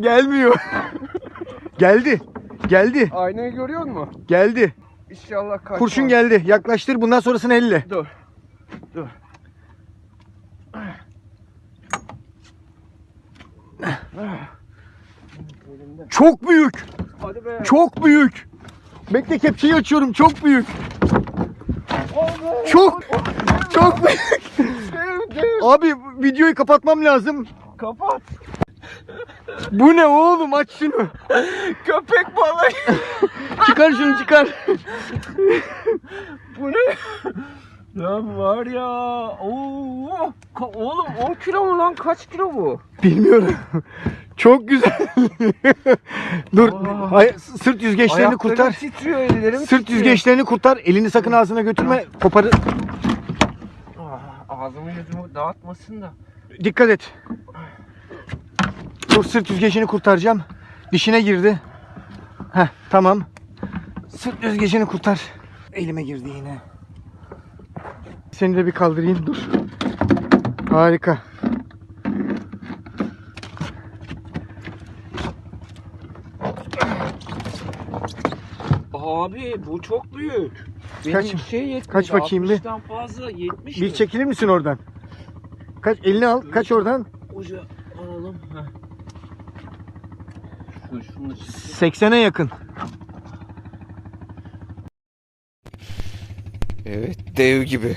Gelmiyor. geldi. Geldi. Aynayı görüyor musun? Geldi. İnşallah kaçmaz. Kurşun geldi. Yaklaştır. Bundan sonrasını elle. Dur. Dur. Çok büyük. Hadi be. Çok büyük. Bekle kepçeyi açıyorum. Çok büyük. Çok çok büyük. Sevdim. Abi videoyu kapatmam lazım. Kapat. Bu ne oğlum? Aç şunu. Köpek balığı. Çıkar şunu çıkar. Bu ne? Lan var ya. Oo. Ka- Oğlum 10 kilo mu lan? Kaç kilo bu? Bilmiyorum. Çok güzel. Dur. Aa. Hayır, sırt yüzgeçlerini Ayaklarım kurtar. titriyor ellerim Sırt titriyor. yüzgeçlerini kurtar. Elini sakın ağzına götürme. Koparı. Ah, Ağzımı yüzümü dağıtmasın da. Dikkat et. Dur sırt yüzgeçini kurtaracağım. Dişine girdi. Heh tamam. Sırt yüzgeçini kurtar. Elime girdi yine. Seni de bir kaldırayım dur. Harika. Abi bu çok büyük. Benim Kaç- şey yetmedi. kaç bakayım bir? 60'tan fazla 70 Bir çekilir misin oradan? Kaç elini al. Kaç oradan? Ucu alalım. Heh. Şu, şunu çek. 80'e yakın. Evet dev gibi.